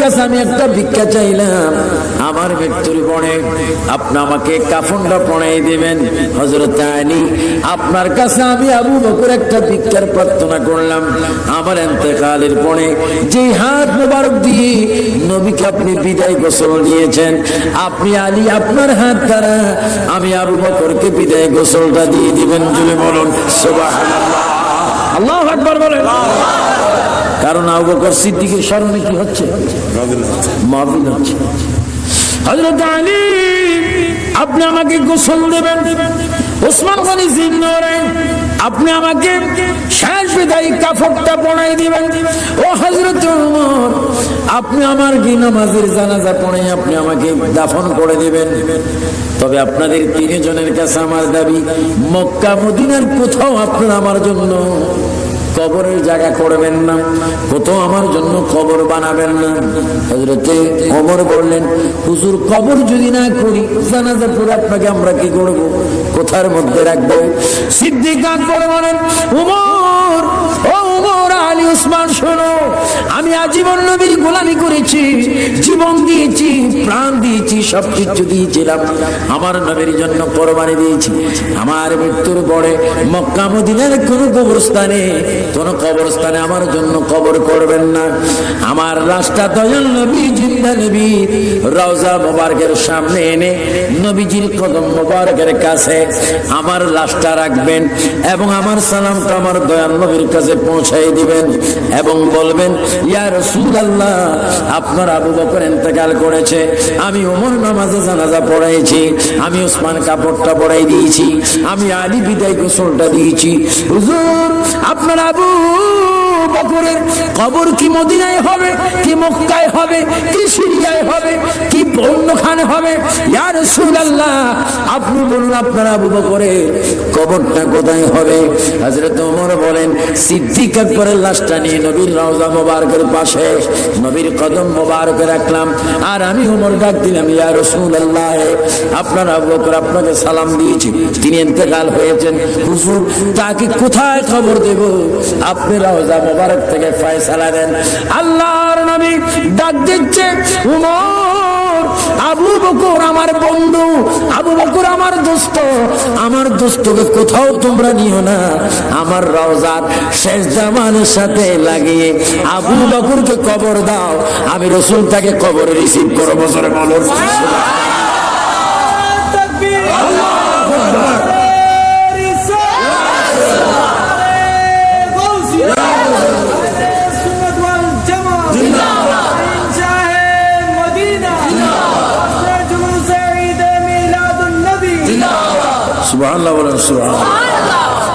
কাছে আমি একটা ভিক্ষা চাইলাম। আমার মৃত্যুর পরে আপনি আমাকে কাফনটা পড়াই দিবেন হজরত আলী। আপনার কাছে আমি আবু বকর একটা ভিক্ষার প্রার্থনা করলাম। আমার এতেকালের পরে যে হাত মোবারক দিয়ে নবীকে আপনি বিদায় গোসল দিয়েছেন, আপনি আলী, আপনার হাত দ্বারা আমি আবু বকরকে বিদায় গোসলটা দিয়ে দিবেন। জুলে বলুন, সুবহানাল্লাহ। আল্লাহ আকবার বলেন। কারণ আবু বকর সিদ্দিকের স্মরণে কি হচ্ছে? মাহফিল হচ্ছে। হযরত আলী আপনি আমাকে গোসল দেবেন। ওসমান গনি জিন্নরেন আপনি আমাকে শেষ বিদায়ী কাফরটা পড়াই দিবেন। ও হযরত ওমর আপনি আমার কি নামাজের জানাজা পড়ে আপনি আমাকে দাফন করে দিবেন? তবে আপনাদের তিনজনের কাছে আমার দাবি মক্কা মদিনার কোথাও আপনারা আমার জন্য কবরের জায়গা করবেন না, কোথাও আমার জন্য কবর বানাবেন না। হজরতে অমর বললেন, হুজুর, কবর যদি না করি, জানাজা পরে আপনাকে আমরা কি করব? কোথার মধ্যে রাখব? সিদ্দিক বলেন, উমর ও উমর আলী উসমান, শোনো, আমি আজীবন নবীর গোলামি করেছি, জীবন দিয়েছি, প্রাণ দিয়েছি দিয়েছিলাম। আমার নবীর জন্য দিয়েছি। আমার মৃত্যুর পরে মক্কা, মদিনার কোন কবরস্থানে কবরস্থানে আমার জন্য কবর করবেন না। আমার রাস্তা দয়াল নবী, জিন্দা নবী, রওজা মোবারকের সামনে এনে নবীজির কদম মোবারকের কাছে আমার লাশটা রাখবেন এবং আমার সালামটা আমার দয়াল নবীর কাছে পৌঁছাই দিবেন এবং বলবেন ইয়ার সুদ আল্লাহ আপনার আবু বকর ইন্তেকাল করেছে। আমি ওমর নামাজে জানাজা পড়াইছি, আমি উসমান কাপড়টা পড়াই দিয়েছি, আমি আলী বিদায় গোসলটা দিয়েছি। হুজুর, আপনার আবু বকরের কবর কি মদিনায় হবে, কি মক্কায় হবে, কি সিরিয়ায় হবে, কি অন্যখানে হবে? ইয়া রাসূলুল্লাহ আপনি বলুন, আপনার আবু বকরের কবরটা কোথায় হবে? হযরত ওমর বলেন, সিদ্দিক আকবরের লাশটা নিয়ে নবীর রওজা মোবারকের পাশে, নবীর কদম মোবারকে রাখলাম, আর আমি ওমর ডাক দিলাম, ইয়া রাসূলুল্লাহ, আপনার আবু বকর আপনাকে সালাম দিয়েছি, তিনি ইন্তেকাল হয়েছেন। হুজুর, তাকে কোথায় খবর দেব? আপনি রওজা মোবারক থেকে ফয়সালা দেন। আল্লাহর নবী ডাক দিচ্ছে, উমর, আবু বকর আমার বন্ধু, আবু বকর আমার দোস্ত, আমার দোস্তকে কোথাও তোমরা নিও না। আমার রওজার শেষ জামানের সাথে লাগিয়ে আবু বকরকে কবর দাও। আমি রসুল তাকে কবরে রিসিভ করো বছরে বলো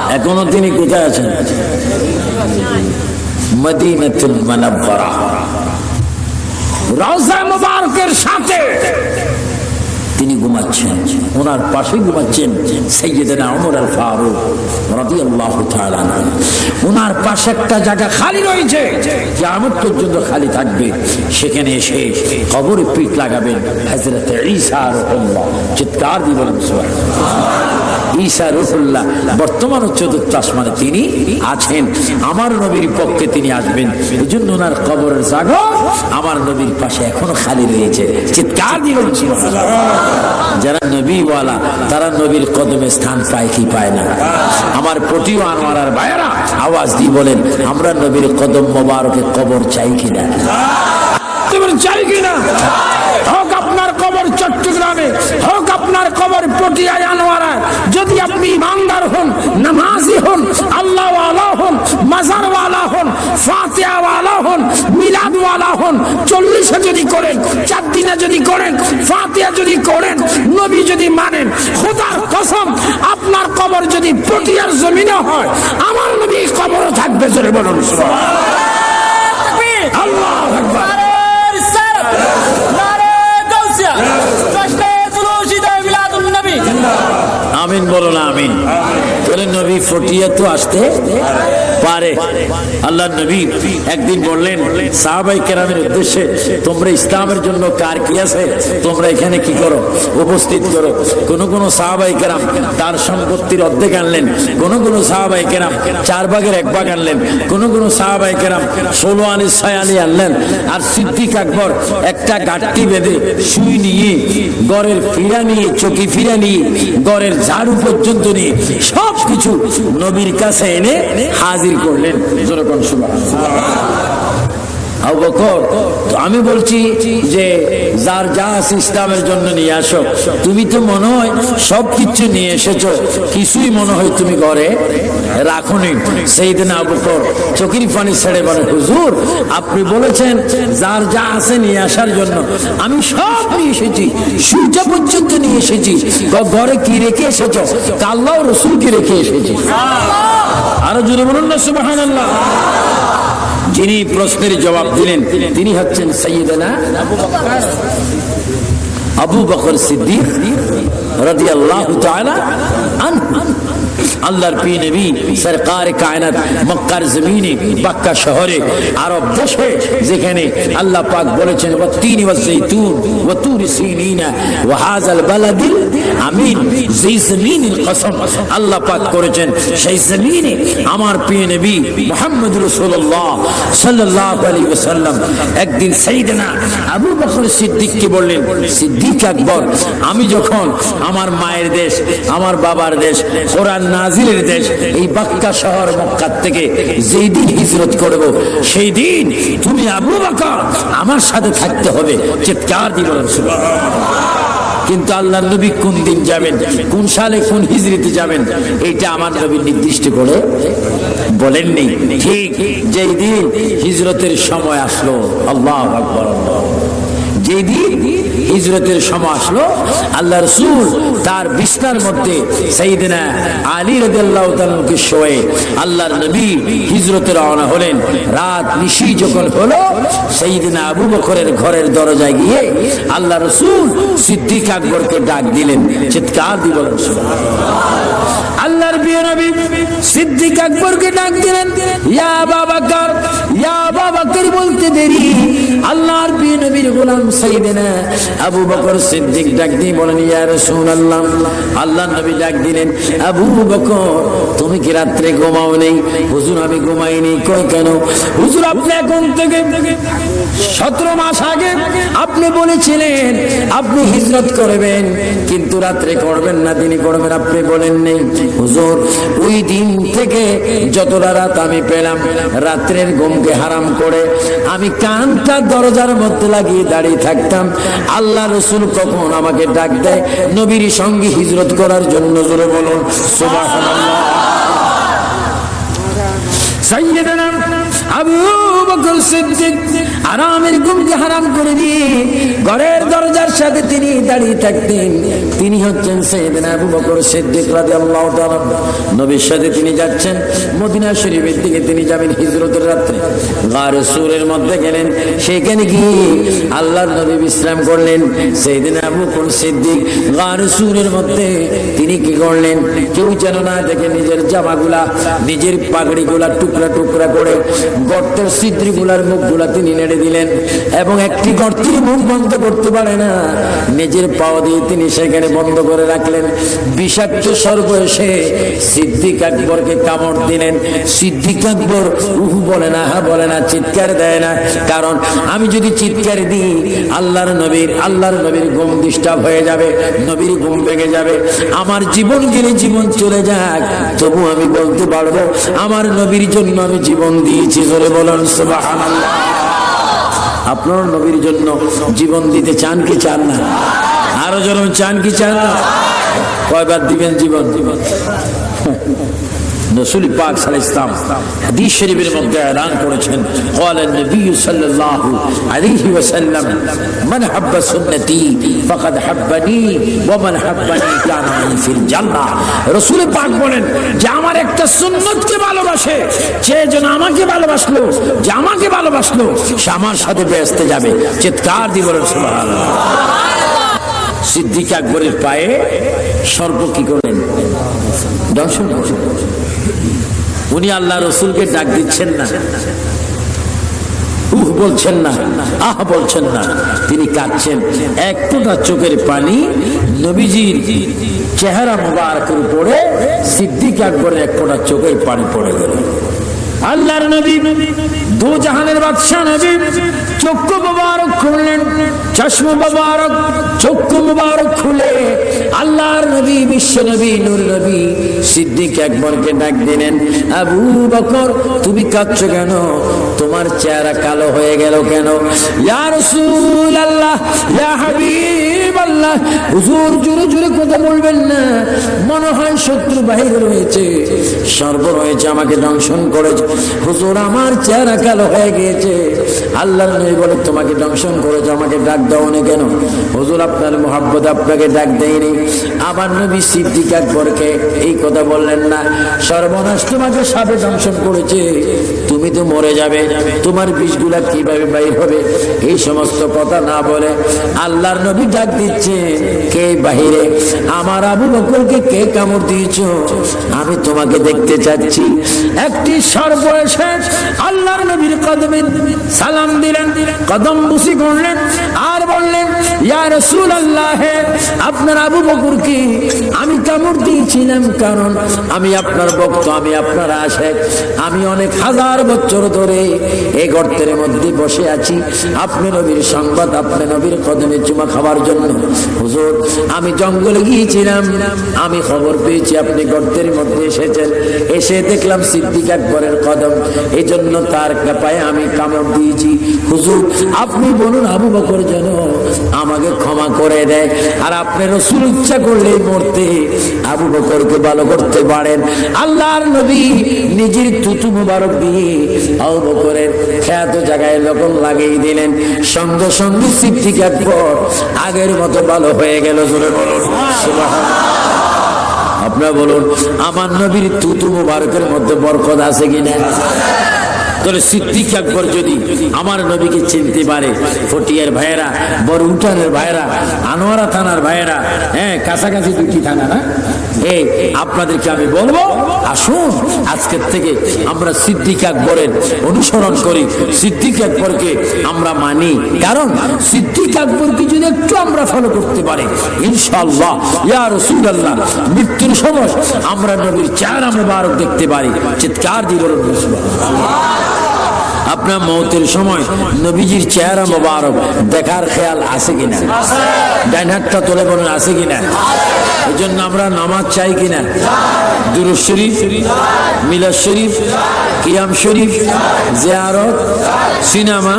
এখনও তিনি কোথায় আছেন? মুনাওয়ারা রওজা মুবারকের সাথে ঘুমাচ্ছেন। ওনার পাশে ঘুমাচ্ছেন সৈয়দনা অমর আল ফারুক রবি আল্লাহ। ওনার পাশে একটা জায়গা খালি রয়েছে যে আমার পর্যন্ত খালি থাকবে। সেখানে এসে কবরে পিঠ লাগাবেন হাজরত ঈসা আর চিৎকার দিবেন বলেন ঈসা বর্তমান চতুর্থ আসমানে তিনি আছেন। আমার নবীর পক্ষে তিনি আসবেন। এই জন্য ওনার কবরের আমার নবীর পাশে এখনও খালি রয়েছে। চিৎকার যারা নবীওয়ালা, তারা নবীর কদমে স্থান পায় কি পায় না? আমার প্রতিও আওয়াজ দিয়ে বলেন, আমরা নবীর কদম মোবারকে কবর চাই কিনা? চাই কিনা? হোক আপনার কবর চট্টগ্রামে, হোক কবর পটিয়ায় আনোয়ারায় যদি আপনি ইমানদার হন, নামাজি হন, আল্লাহওয়ালা হন, মাজারওয়ালা হন ফাতিহা ওয়ালা হন মিলাদ ওয়ালা হন, চল্লিশে যদি করেন চার দিনে যদি করেন, ফাতিহা যদি করেন, নবী যদি মানেন, খোদার কসম, আপনার কবর যদি পটিয়ার জমিনে হয়, আমার নবী কবরও থাকবে, জোরে বলুন বলো না আমিন। তাহলে নবী ফটিয়া তো আসতে পারে। আল্লাহ নবী একদিন বললেন, সাহাবাই কেরামের উদ্দেশ্যে, তোমরা ইসলামের জন্য কার কি আছে? তোমরা এখানে কি করো? উপস্থিত করো। কোন কোন সাহাবাই কেরাম তার সম্পত্তির অর্ধেক আনলেন। কোন কোন সাহাবাই কেরাম চার ভাগের এক ভাগ আনলেন। কোন কোন সাহাবাই কেরাম ষোলো আনি ছয় আনি আনলেন। আর সিদ্দিক আকবর একটা গাঠটি বেঁধে শুই নিয়ে, গড়ের ফিরা নিয়ে, চকি ফিরা নিয়ে, গড়ের ঝাড়ু পর্যন্ত নিয়ে সব কিছু নবীর কাছে এনে হাজির করলেন। যেরকম তো আমি বলছি যে যার যা আছে ইসলামের জন্য নিয়ে আসো। তুমি তো মনে হয় সব কিছু নিয়ে এসেছ। কিছুই মনে হয় তুমি ঘরে রাখুনি। সেই দিন আবু বকর চকির পানি ছেড়ে বলে হুজুর আপনি বলেছেন যার যা আছে নিয়ে আসার জন্য আমি সব নিয়ে এসেছি। সূর্য পর্যন্ত নিয়ে এসেছি। ঘরে কি রেখে এসেছ? কাল্লাও রসুল কি রেখে এসেছি। আরও জোরে বলুন না আল্লাহ যিনি প্রশ্নের জবাব দিলেন তিনি হচ্ছেন সৈয়দনা আবু বকর সিদ্দিক রাদিয়াল্লাহু তাআলা আনহু। আল্লাহর পি নবী সরকার কায়নাত মক্কার জমিনে মক্কা শহরে আরব দেশে যেখানে আল্লাহ পাক বলেছেন, ওয়া তিন ওয়া জাইতুন ওয়া তুর সিনিনা ওয়া হাযাল বালাদিল আমিন। যেই জমিনের কসম আল্লাহ পাক করেছেন, সেই জমিনে আমার প্রিয় নবী মুহাম্মদ রাসূলুল্লাহ সাল্লাল্লাহু আলাইহি ওয়াসাল্লাম একদিন সাইয়েদনা আবু বকর সিদ্দিককে বললেন, সিদ্দিক আকবর, আমি যখন আমার মায়ের দেশ, আমার বাবার দেশ কোরআন নাজিলের দেশ, এই বাক্কা শহর মক্কা থেকে যেই দিন হিজরত করব, সেই দিন তুমি আবু বকর আমার সাথে থাকতে হবে। চিৎকার বলেন কিন্তু আল্লাহ নবী কোন দিন যাবেন, কোন সালে কোন হিজরিতে যাবেন এইটা আমার নবী নির্দিষ্ট করে বলেননি। ঠিক যেই দিন হিজরতের সময় আসলো, আল্লাহ আকবর যেই দিন হিজরতের সময় আসলো। আল্লাহ রসুল তার বিছনার মধ্যে সেইদিনা আলী রাদিয়াল্লাহু তাআলাকে শোয়ে আল্লাহর নবী হিজরতে রওনা হলেন। রাত নিশি যখন হলো সেইদিনা আবু বকরের ঘরের দরজায় গিয়ে আল্লাহ রসুল সিদ্দিক আকবরকে ডাক দিলেন। চিৎকার বলেন আল্লাহর প্রিয় নবী সিদ্দিক আকবরকে ডাক দিলেন, ইয়া বাবাকার তুমি কি রাত্রে ঘুমাও নেই হুজুর, আমি ঘুমাইনি। কই কেন? হুজুর, আপনি এখন থেকে সতেরো মাস আগে আপনি বলেছিলেন, আপনি হিজরত করবেন, কিন্তু রাত্রে করবেন না তিনি করবেন, আপনি বলেন নেই হুজুর, ওই দিন থেকে যতটা রাত আমি পেলাম, রাত্রের ঘুমকে হারাম করে। আমি কানটা দরজার মধ্যে লাগিয়ে দাঁড়িয়ে থাকতাম। আল্লাহ রসুল কখন আমাকে ডাক দেয়, নবীর সঙ্গে হিজরত করার জন্য জোরে বলুন সাইয়েদনা আবু বকর সিদ্দিক আরামের ঘুমকে হারাম করে দিয়ে ঘরের দরজার সাথে তিনি দাঁড়িয়ে থাকতেন। তিনি হচ্ছেন সাইয়েদনা আবু বকর সিদ্দিক রাদিয়াল্লাহু তাআলা নবীর সাথে তিনি যাচ্ছেন। মদিনা শরীফের দিকে তিনি যাবেন হিজরতের রাত্রে। গারে সুরের মধ্যে গেলেন। সেখানে গিয়ে আল্লাহর নবী বিশ্রাম করলেন। সেইদিন আবু বকর সিদ্দিক গারে সুরের মধ্যে তিনি কি করলেন? কেউ যেন না দেখে নিজের জামাগুলা, নিজের পাগড়িগুলা টুকরা টুকরা করে গর্তের সিদ্রিগুলার মুখগুলা তিনি নেড়ে দিলেন এবং একটি গর্তের মুখ বন্ধ করতে পারে না। নিজের পাও দিয়ে তিনি সেখানে বন্ধ করে রাখলেন। বিষাক্ত সর্ব এসে সিদ্দিক আকবরকে কামড় দিলেন। সিদ্দিক আকবর, উহু, বলে না, হা, বলে না, চিৎকার দেয় না। কারণ আমি যদি চিৎকার দিই, আল্লাহর নবীর আল্লাহর নবীর ঘুম ডিস্টার্ব হয়ে যাবে, নবীর ঘুম ভেঙে যাবে। আমার জীবন গেলে জীবন চলে যাক তবু আমি বলতে পারব, আমার নবীর জন্য আমি জীবন দিয়েছি, জোরে বলেন, সুবহানাল্লাহ। আপনার নবীর জন্য জীবন দিতে চান কি চান না? আরও জন চান কি চান না? কয়বার দিবেন জীবন জীবন? রসুল পাক সাল্লাল্লাহু ইসলাম হাদিস শরীফের মধ্যে এলান করেছেন قال النبي صلى الله عليه وسلم من حب سنتي فقد حبني ومن حبني كان معي في الجنة রসুল পাক বলেন যে আমার একটা সুন্নতকে ভালোবাসে সে যেন আমাকে ভালোবাসলো যে আমাকে ভালোবাসলো সে আমার সাথে ব্যস্ত যাবে চিৎকার দিয়ে বলেন সুবহানাল্লাহ সিদ্দিক আকবরের পায়ে সর্প কি করলেন দর্শন উনি আল্লাহ রসুলকে ডাক দিচ্ছেন না। উহ, বলছেন না। আহ, বলছেন না। তিনি কাঁদছেন। এক ফোঁটা চোখের পানি নবীজির চেহারা মোবারকের উপরে সিদ্দিক আকবরের এক ফোঁটা চোখের পানি পড়ে গেল। আল্লাহর নবী দু জাহানের বাদশাহ নবী চক্ষু মোবারক খুললেন মোবারক, চক্ষু মোবারক খুলে আল্লাহর নবী, বিশ্ব নবী নবী সিদ্দিক ডাক দিলেন, আবু বকর, তুমি কাঁদছো কেন? তোমার চেহারা কালো হয়ে গেল কেন? ইয়া রাসূল আল্লাহ ইয়া হাবিব আল্লাহ হুজুর জোরে জোরে কথা বলবেন না। মনে হয় শত্রু বাহির রয়েছে সর্ব রয়েছে আমাকে দংশন করেছে। হুজুর, আমার চেহারা কালো হয়ে গিয়েছে। আল্লাহ নবী বলে, তোমাকে দংশন করেছে, আমাকে ডাক দাও না কেন? হুজুর, আপনার মোহাব্বত আপনাকে ডাক দেয়নি। আবার নবী সিদ্দিক আকবরকে এই কথা বললেন না, সর্বনাশ তোমাকে সাপে দংশন করেছে, তুমি তো মরে যাবে, তোমার বিষগুলা কীভাবে বাইর হবে? এই সমস্ত কথা না বলে আল্লাহর নবী ডাক দিচ্ছে, কে বাহিরে? আমার আবু বকরকে কে কামড় দিয়েছ? আমি তোমাকে দেখতে চাচ্ছি। একটি সর্বশেষ আল্লাহর নবীর কদমে সালাম দিলেন। কদম বুসি করলেন। আর বললেন আপনার আবু আমি কামড় দিয়েছিলাম কারণ আমি আপনার আমি আপনার আমি অনেক হাজার বছর ধরে গর্তের মধ্যে বসে আছি। আপনি নবীর সংবাদ, আপনি নবীর কদমে চুমা জন্য। হুজুর, আমি জঙ্গলে গিয়েছিলাম। আমি খবর পেয়েছি, আপনি গর্তের মধ্যে এসেছেন। এসে দেখলাম সিদ্দিক আকবরের কদম। এই জন্য তার পায়ে আমি কামড় দিয়েছি। হুজুর, আপনি বলুন আবু বকর যেন আমাকে ক্ষমা করে দেয়। আর আপনি রসুল ইচ্ছা করলেই মরতে আবু বকরকে ভালো করতে পারেন। আল্লাহর নবী নিজের তুতু মুবারক দিয়ে আবু বকরের খ্যাত জায়গায় লবণ লাগিয়ে দিলেন। সঙ্গে সঙ্গে সিদ্দিক আকবর আগের মতো ভালো হয়ে গেল। জোরে বলুন। আপনারা বলুন, আমার নবীর তুতু মুবারকের মধ্যে বরকত আছে কিনা? তাহলে সিদ্দিক আকবর যদি আমার নবীকে চিনতে পারে, ফটিয়ার ভাইয়েরা উঠানের ভাইয়েরা, আনোয়ারা থানার ভাইয়েরা হ্যাঁ কাছাকাছি দুটি থানা না? এই, আপনাদেরকে আমি বলব আসুন, আজকের থেকে আমরা সিদ্দিক আকবরের অনুসরণ করি। সিদ্দিক আকবরকে আমরা মানি, কারণ সিদ্দিক আকবরকে যদি একটু আমরা ফলো করতে পারি। ইনশাআল্লাহ, ইয়া রাসূলুল্লাহ, মৃত্যুর সময় আমরা নবীর চেহারা মোবারক দেখতে পারি। চিৎকার দিয়ে বলুন আপনার মৌতের সময় নবীজির চেহারা মোবারক দেখার খেয়াল আছে কিনা? ডাইন হাতটা তোলে বলেন, আছে কিনা? এই জন্য আমরা নামাজ চাই কিনা? দুরুদ শরীফ, মিলাদ শরীফ, কিয়াম শরীফ, জিয়ারত, সিনেমা।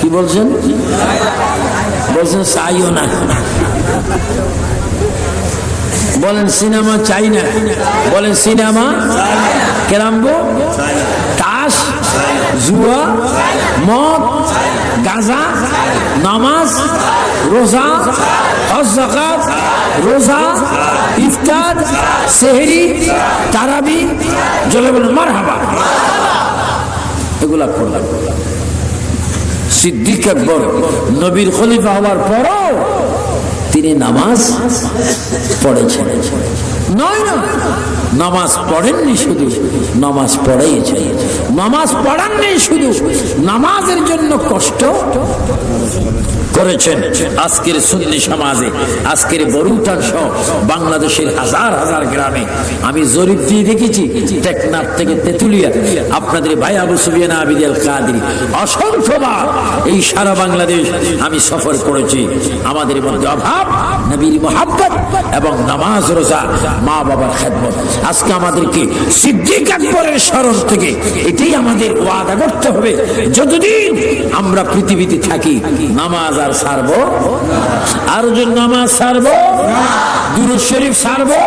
কি বলছেন? বলছেন, চাইও না। বলেন, সিনেমা চাই না। বলেন, সিনেমা? কেরাম্বো তাস? জুয়া, মদ, গাঁজা, নামাজ, রোজা, হজ জাকাত রোজা, ইফতার, সেহরি, তারাবি, জলে বলেন মার হাবা এগুলা করলাম। সিদ্দিক আকবর নবীর খলিফা হওয়ার পরও তিনি নামাজ পড়েছেন। নয় না, নামাজ পড়েননি শুধু, নামাজ পড়েইছে নামাজ পড়াননি শুধু, নামাজের জন্য কষ্ট করেছেন আজকের সুন্নি সমাজে, আজকের বরুটান সহ বাংলাদেশের হাজার হাজার গ্রামে। আমি জরিপ দিয়ে দেখেছি, টেকনাফ থেকে তেতুলিয়া, আপনাদের ভাই আবু সুবিয়ানা আবিদ আল কাদির অসংখ্যবার এই সারা বাংলাদেশ আমি সফর করেছি। আমাদের মধ্যে অভাব, নবীর মোহাব্বত এবং নামাজ রোজা মা বাবার খেদমত। আজকে আমাদেরকে সিদ্দিক আকবরের স্মরণ থেকে এটাই আমাদের ওয়াদা করতে হবে। যতদিন আমরা পৃথিবীতে থাকি, নামাজ আর সারবো আর নামাজ সারবো দুরুদ শরীফ সারবো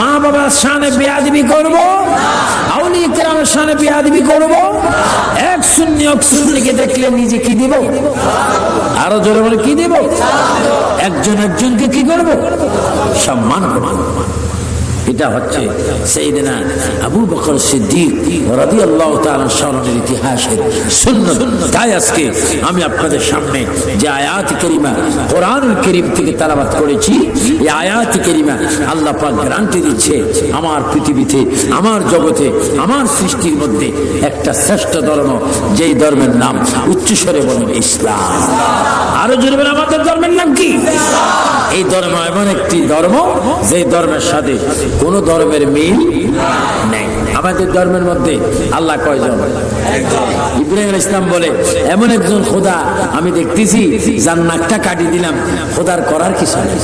মা বাবার সামনে বেয়াদবি করব এক শূন্য দেখলে নিজে কি দিব? আরও কি দিব? একজন একজনকে কি করব? সম্মান করব। এটা হচ্ছে সেইদিনা আবু বকর সিদ্দিক রাদি আল্লাহ স্মরণের ইতিহাসের শূন্য তাই আজকে আমি আপনাদের সামনে যে আয়াত করিমা কোরআনুল করিম থেকে তালাবাত করেছি এই আয়াত করিমা আল্লাহ পাক গ্যারান্টি দিচ্ছে আমার পৃথিবীতে আমার জগতে আমার সৃষ্টির মধ্যে একটা শ্রেষ্ঠ ধর্ম যেই ধর্মের নাম উচ্চস্বরে বলেন ইসলাম। আরও জোরে বলেন, আমাদের ধর্মের নাম কি? এই ধর্ম এমন একটি ধর্ম যে ধর্মের সাথে কোন ধর্মের মিল নেই। আমাদের ধর্মের মধ্যে আল্লাহ কয়জন? ইব্রাহিম ইসলাম বলে, এমন একজন খোদা আমি দেখতেছি, যার নাকটা কাটি দিলাম। খোদার করার কিছু নেই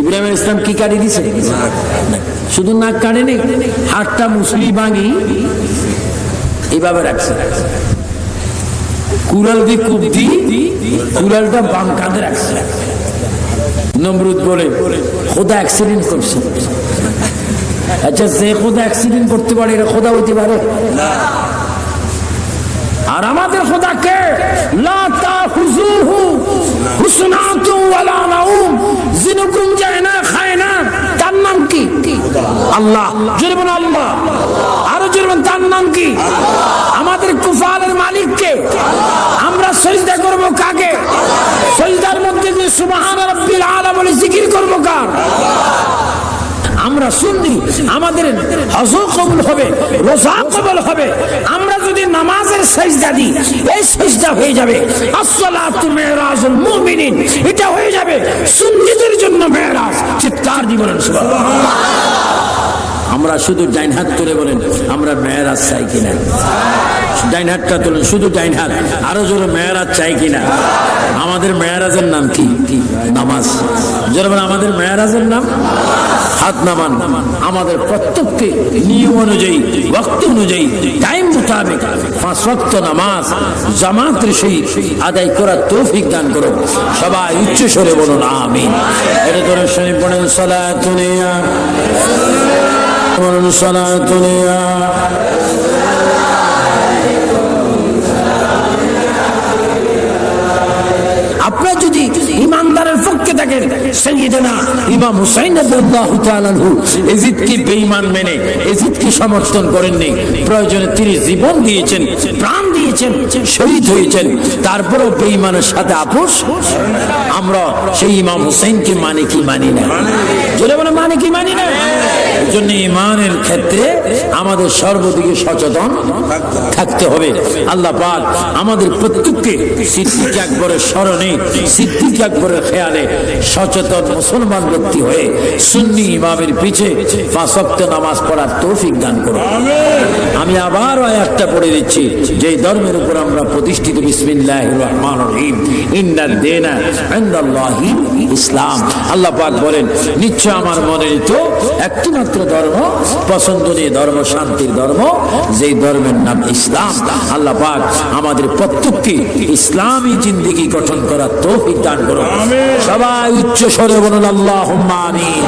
ইব্রাহিম ইসলাম কি কাটি দিছে? শুধু নাক কাটে নেই হাতটা মুসলি ভাঙি এইভাবে রাখছে। কুড়াল দিয়ে কূপ দি কুড়ালটা বাম কাঁধে রাখছে। নমরুদ বলে, খোদা অ্যাক্সিডেন্ট করছে। আচ্ছা যে খোদা অ্যাক্সিডেন্ট করতে পারে, এটা খোদা হইতে পারে? আর আমাদের খোদা কে? লা তাখুযুহু হুসনাতু ওয়ালা নাউম। জিনুকুম যায় না, খায় না, তার আমাদের কুফালের মালিক কে? আমরা সজদা করব কাকে? সুবহান রাব্বিল আলা বলে জিকির করব কার? আমরা শুনছি আমাদের হজ কবুল হবে, রোজা কবুল হবে। আমরা যদি নামাজের সেজদা দিই, এই সেজদা হয়ে যাবে। আসসালাতু মিরাজুল মুমিনিন, এটা হয়ে যাবে সুন্নিদের জন্য মেরাজ। চিৎকার দি আমরা শুধু ডাইন হাত তুলে বলেন, আমরা মেয়েরাজ চাই কিনা? ডাইন হাতটা তুলেন, শুধু ডাইন হাত। আরও জোরে মেয়েরাজ চাই কিনা? আমাদের মেয়েরাজের নাম কি? নামাজ। জোরে আমাদের মেয়েরাজের নাম? হাত নামান। আমাদের প্রত্যেককে নিয়ম অনুযায়ী বক্ত অনুযায়ী, টাইম মোতাবেক পাঁচ ওয়াক্ত নামাজ, জামাতের সহিত আদায় করার তৌফিক দান করো সবাই উচ্চ স্বরে বলুন, আমিন। এটা ধরে শনি পড়েন, সলাতুনিয়া। বলুন, সলাতুনিয়া। আপনার ইমাম হুসাইন এজিদকে বেঈমান মেনে, এজিদকে সমর্থন করেননি। প্রয়োজনে তিনি জীবন দিয়েছেন, প্রাণ দিয়েছেন, শহীদ হয়েছেন। তারপরেও বেঈমানের সাথে আপোষ? আমরা সেই ইমাম হুসাইনকে মানে কি মানি না। মানে কি মানি না। জন্য ইমানের ক্ষেত্রে আমাদের সর্বদিকে সচেতন থাকতে হবে। আল্লাহ পাক আমাদের প্রত্যেককে সিদ্দিক আকবরের স্মরণে, সিদ্দিক আকবরের খেয়ালে সচেতন মুসলমান ব্যক্তি হয়ে সুন্নি ইমামের পিছে পাঁচ ওয়াক্ত নামাজ পড়ার তৌফিক দান করুন। আমি আবার একটা পড়ে দিচ্ছি। যে ধর্মের উপর আমরা প্রতিষ্ঠিত বিসমিল্লাহ রহমান রহিম। ইন্দার দেনা ইন্দাল্লাহি ইসলাম। আল্লাহ পাক বলেন, নিশ্চয় আমার মনোনীত একটি মাত্র ধর্ম পছন্দনীয় ধর্ম শান্তির ধর্ম যে ধর্মের নাম ইসলাম আল্লাহ পাক আমাদের প্রত্যেককে ইসলামী জিন্দিগি গঠন করার তৌফিক দান করুন। সবাই উচ্চ স্বরে বলুন আল্লাহ আমিন।